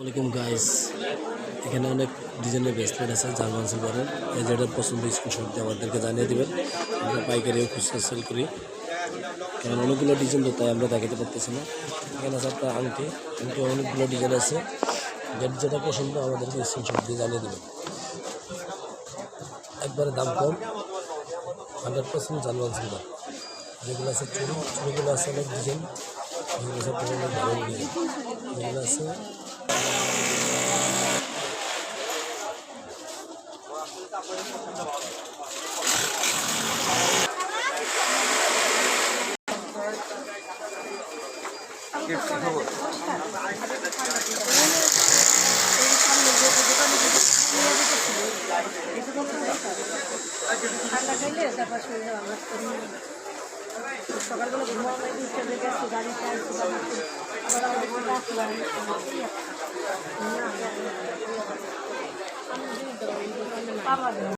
ওয়ালাইকুম গাইস এখানে অনেক ডিজাইনের ব্রেসলেট আছে জার্মান সিলভারের এই যেটা পছন্দ স্ক্রিনশট দিয়ে আমাদেরকে জানিয়ে দেবেন। আমরা পাইকারিও খুচরা সেল করি। কারণ অনেকগুলো ডিজাইন তো তাই আমরা দেখাতে পারতেছি না। এখানে আছে একটা আংটি। আংটি অনেকগুলো ডিজাইন আছে। যেটা যেটা পছন্দ আমাদেরকে স্ক্রিনশট দিয়ে জানিয়ে দেবেন। একবারে দাম কম। হান্ড্রেড পার্সেন্ট জার্মান সিলভার যেগুলো আছে চুরি, চুরিগুলো আছে অনেক ডিজাইন যেগুলো আছে ভালো ডিজাইন যেগুলো আছে ঠান্ডা সকালবেলা ঘুমাও গাড়ি খাইছি আবার 爸爸的。